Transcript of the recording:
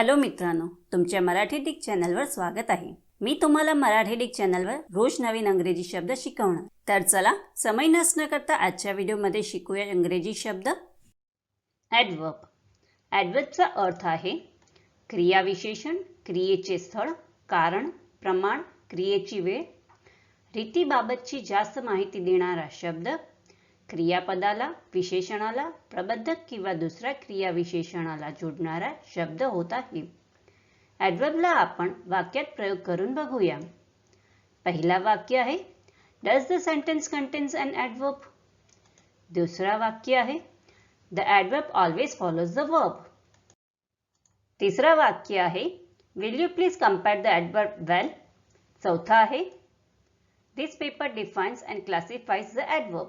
Hello मित्रांनो तुमच्या Marathi Dick चॅनलवर स्वागत आहे. मी तुम्हाला मराठी डिक चॅनलवर रोज नवीन अंग्रेजी शब्द शिकवणार. तर चला समय नसणं करता आजच्या व्हिडिओमध्ये शिकूया इंग्रजी शब्द. ॲडवर्ब ॲडवर्बचा अर्थ आहे क्रियाविशेषण क्रियेचे स्थळ कारण प्रमाण क्रियेची वेळ. रीतीबाबतची जास्त माहिती देणारा शब्द क्रियापदाला विशेषणाला प्रबद्धक किंवा दुसऱ्या क्रियाविशेषणाला जोडणारा शब्द होत आहे. ॲडवर्बला आपण वाक्यात प्रयोग करून बघूया. पहिला वाक्य आहे does the sentence contains an adverb दुसरा वाक्य आहे the adverb always follows the verb तिसरा वाक्य आहे will you please compare the adverb well चौथा आहे this paper defines and classifies the adverb